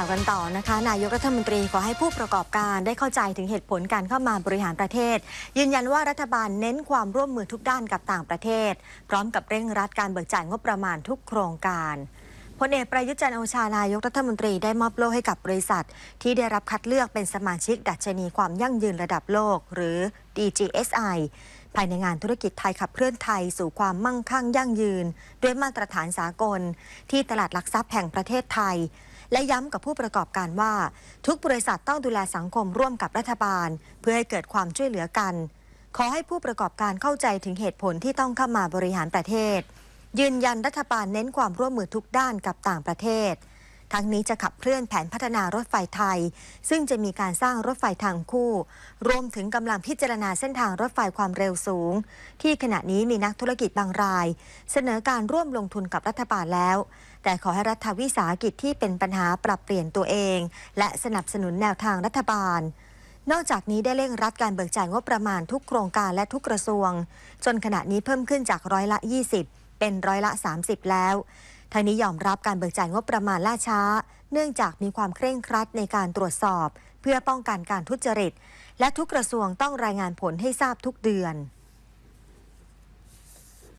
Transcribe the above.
ข่าวกันต่อนะคะ นายกรัฐมนตรีขอให้ผู้ประกอบการได้เข้าใจถึงเหตุผลการเข้ามาบริหารประเทศ ยืนยันว่ารัฐบาลเน้นความร่วมมือทุกด้านกับต่างประเทศ พร้อมกับเร่งรัดการเบิกจ่ายงบประมาณทุกโครงการ พลเอกประยุทธ์จันทร์โอชานายกรัฐมนตรีได้มอบโล่ให้กับบริษัท ที่ได้รับคัดเลือกเป็นสมาชิกดัชนีความยั่งยืนระดับโลก หรือ DGSI ภายในงานธุรกิจไทยขับเคลื่อนไทยสู่ความมั่งคั่งยั่งยืน ด้วยมาตรฐานสากล ที่ตลาดหลักทรัพย์แห่งประเทศไทย และย้ำกับผู้ประกอบการว่า ทุกบริษัทต้องดูแลสังคมร่วมกับรัฐบาล เพื่อให้เกิดความช่วยเหลือกัน ขอให้ผู้ประกอบการเข้าใจถึงเหตุผลที่ต้องเข้ามาบริหารประเทศ ยืนยันรัฐบาลเน้นความร่วมมือทุกด้านกับต่างประเทศ ทั้งนี้จะขับเคลื่อนแผนพัฒนารถไฟไทย ซึ่งจะมีการสร้างรถไฟทางคู่ รวมถึงกำลังพิจารณาเส้นทางรถไฟความเร็วสูง ที่ขณะนี้มีนักธุรกิจบางราย เสนอการร่วมลงทุนกับรัฐบาลแล้ว แต่ขอให้รัฐวิสาหกิจที่เป็นปัญหาปรับเปลี่ยนตัวเอง และสนับสนุนแนวทางรัฐบาลนอกจากนี้ได้เร่งรัดการเบิกจ่ายงบประมาณทุกโครงการและทุกกระทรวง จนขณะนี้เพิ่มขึ้นจากร้อยละ 20 เป็นร้อยละ 30 แล้วทางนี้ยอมรับการเบิกจ่ายงบประมาณล่าช้า เนื่องจากมีความเคร่งครัดในการตรวจสอบ เพื่อป้องกันการทุจริต และทุกกระทรวงต้องรายงานผลให้ทราบทุกเดือน